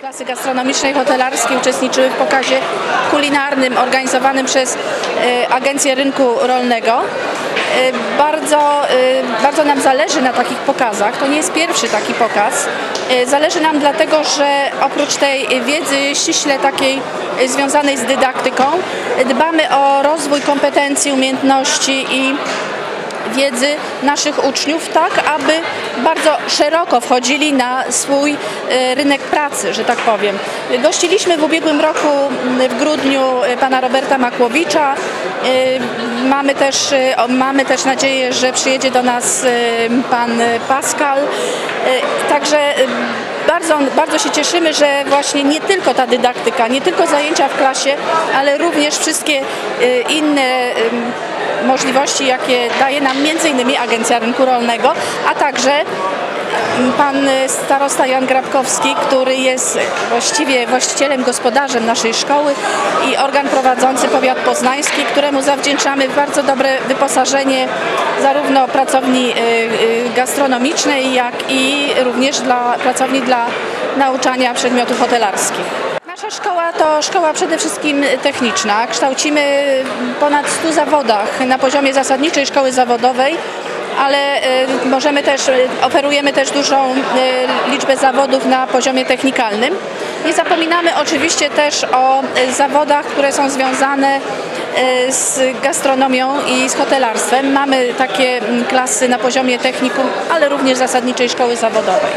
Klasy gastronomicznej i hotelarskiej uczestniczyły w pokazie kulinarnym organizowanym przez e, Agencję Rynku Rolnego. E, Bardzo, e, bardzo nam zależy na takich pokazach. To nie jest pierwszy taki pokaz. E, Zależy nam dlatego, że oprócz tej wiedzy ściśle takiej związanej z dydaktyką, dbamy o rozwój kompetencji, umiejętności i wiedzy naszych uczniów, tak aby bardzo szeroko wchodzili na swój rynek pracy, że tak powiem. Gościliśmy w ubiegłym roku m, w grudniu pana Roberta Makłowicza. E, Mamy też, o, mamy też nadzieję, że przyjedzie do nas e, pan Pascal. Także bardzo, bardzo się cieszymy, że właśnie nie tylko ta dydaktyka, nie tylko zajęcia w klasie, ale również wszystkie inne możliwości, jakie daje nam m.in. Agencja Rynku Rolnego, a także pan starosta Jan Grabkowski, który jest właściwie właścicielem, gospodarzem naszej szkoły i organ prowadzący powiat poznański, któremu zawdzięczamy bardzo dobre wyposażenie zarówno pracowni y, y, gastronomicznej, jak i również dla pracowni dla nauczania przedmiotów hotelarskich. Nasza szkoła to szkoła przede wszystkim techniczna. Kształcimy ponad 100 zawodach na poziomie zasadniczej szkoły zawodowej, ale y, możemy też, y, oferujemy też dużą y, liczbę zawodów na poziomie technikalnym. Nie zapominamy oczywiście też o zawodach, które są związane z gastronomią i z hotelarstwem. Mamy takie mm, klasy na poziomie technikum, ale również zasadniczej szkoły zawodowej.